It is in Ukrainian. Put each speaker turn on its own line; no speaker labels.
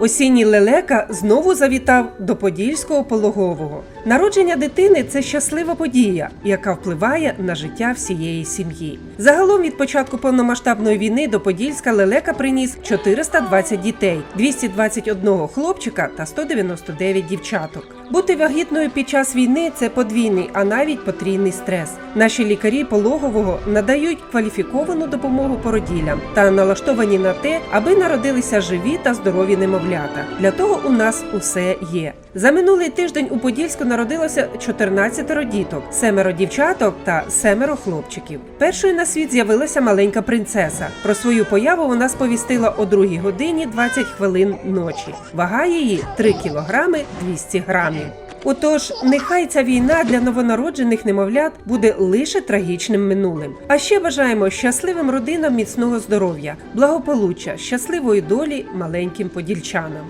Осінній лелека знову завітав до Подільського пологового. Народження дитини це щаслива подія, яка впливає на життя всієї сім'ї. Загалом від початку повномасштабної війни до Подільська лелека приніс 420 дітей, 221 хлопчика та 199 дівчаток. Бути вагітною під час війни це подвійний, а навіть потрійний стрес. Наші лікарі пологового надають кваліфіковану допомогу породілям та налаштовані на те, аби народилися живі та здорові немовлята. Для того у нас усе є. За минулий тиждень у Подільську народилося 14 діток, семеро дівчаток та семеро хлопчиків. Першою на світ з'явилася маленька принцеса. Про свою появу вона сповістила о 2 годині 20 хвилин ночі. Вага її 3 кілограми 200 грамів. Отож, нехай ця війна для новонароджених немовлят буде лише трагічним минулим. А ще бажаємо щасливим родинам міцного здоров'я, благополуччя, щасливої долі маленьким подільчанам.